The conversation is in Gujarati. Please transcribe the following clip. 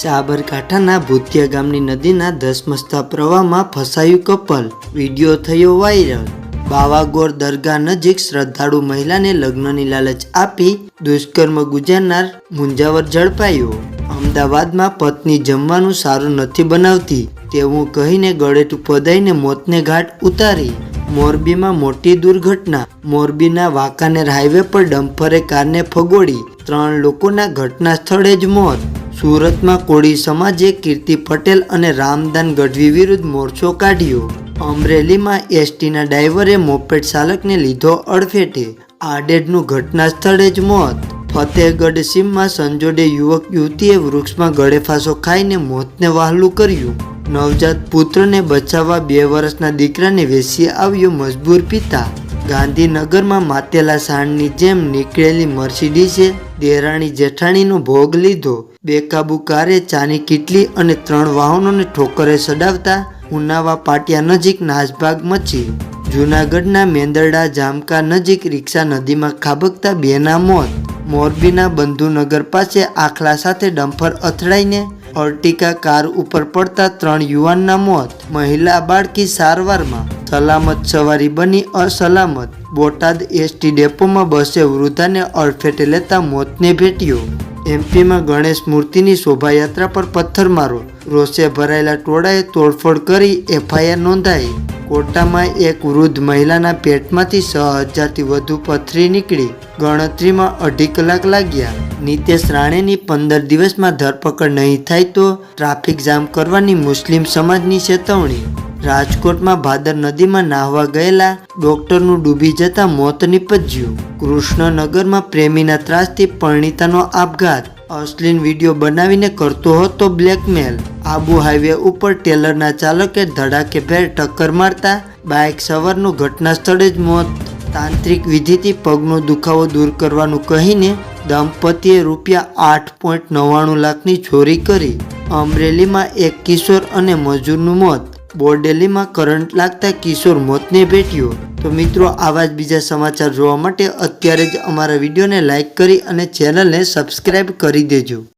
સાબરકાંઠાના ભૂતિયા ગામની નદીના ધસમસતા પ્રવાહમાં ફસાયું કપલ. વીડિયો થયો વાયરલ. બાવાગોર દરગાહ નજીક શ્રદ્ધાળુ મહિલાને લગ્નની લાલચ આપી દુષ્કર્મ ગુજારનાર મુંજાવર ઝડપાયો. અમદાવાદમાં પત્ની જમવાનું સારું નથી બનાવતી, તેવું કહીને ગળેટું પદાઈને મોતને ઘાટ ઉતારી. મોરબીમાં મોટી દુર્ઘટના. મોરબીના વાંકાનેર હાઈવે પર ડમ્પરે કારને ફગોળી ત્રણ લોકોના ઘટના સ્થળે જ મોત. સુરતમાં કોળી સમાજે કીર્તિ પટેલ અને રામદાન ગઢવી વિરુદ્ધ મોરચો કાઢ્યો. અમરેલીમાં એસટીના ડ્રાઈવરે મોપેડ ચાલકને લીધો અડફેટે. આડેડનું ઘટના સ્થળે જ મોત. ફતેહગઢ સીમમાં સંજોડે યુવક યુવતીએ વૃક્ષમાં ગળેફાંસો ખાઈને મોતને વહાલું કર્યું. નવજાત પુત્રને બચાવવા બે વર્ષના દીકરાને વેસી આવ્યો મજબૂર પિતા. ગાંધીનગરમાં માતેલા સાણની જેમ નીકળેલી મર્સિડીઝે દેરાણી જેઠાણીનો ભોગ લીધો. બેકાબુ કારે ચાની કીટલી અને ત્રણ વાહનોને ઠોકરે સડાવતા ઉનાવા પાટિયા નજીક નાસભાગ મચી. જૂનાગઢના મેંદરડા જામકા નજીક રિક્ષા નદીમાં ખાબકતા બેના મોત. મોરબીના બંધુનગર પાસે આખલા સાથે ડમ્ફર અથડાઈને અર્ટિકા કાર ઉપર પડતા ત્રણ યુવાનના મોત. મહિલા બાળકી સારવારમાં સલામત સવારી બની અસલામત. બોટાદ એસટી ડેપોમાં બસે વૃદ્ધાને અડફેટે લેતા મોતને ભેટ્યો. એમપીમાં ગણેશ મૂર્તિની શોભાયાત્રા પર પથ્થરમારો. રોષે ભરાયેલા ટોળાએ તોડફોડ કરી એફઆઈઆર નોંધાઈ. કોટામાં એક વૃદ્ધ મહિલાના પેટમાંથી છ હજારથી વધુ પથરી નીકળી. ગણતરીમાં અઢી કલાક લાગ્યા. નીતેશ રાણેની પંદર દિવસમાં ધરપકડ નહીં થાય તો ટ્રાફિક જામ કરવાની મુસ્લિમ સમાજની ચેતવણી. રાજકોટમાં ભાદર નદીમાં નાહવા ગયેલા ડોક્ટરનું ડૂબી જતા મોત નીપજ્યું. કૃષ્ણનગરમાં પ્રેમીના ત્રાસથી પરિણીતાનો આપઘાત. અશ્લીલ વીડિયો બનાવીને કરતો હતો બ્લેકમેલ આબુ હાઈવે ઉપર ટેલરના ચાલકે ધડાકે ભેર ટક્કર મારતા બાઇક સવારનું ઘટના સ્થળે જ મોત. તાંત્રિક વિધિથી પગનો દુખાવો દૂર કરવાનું કહીને દંપતીએ રૂપિયા આઠ પોઈન્ટ નવ્વાણું લાખની ચોરી કરી. અમરેલીમાં એક કિશોર અને મજૂરનું મોત. બોરડેલીમાં કરંટ લાગતા કિશોર મોતને ભેટ્યો. તો મિત્રો, આવા જ બીજા સમાચાર જોવા માટે અત્યારે જ અમારા વિડીયોને લાઈક કરી અને ચેનલને સબસ્ક્રાઈબ કરી દેજો.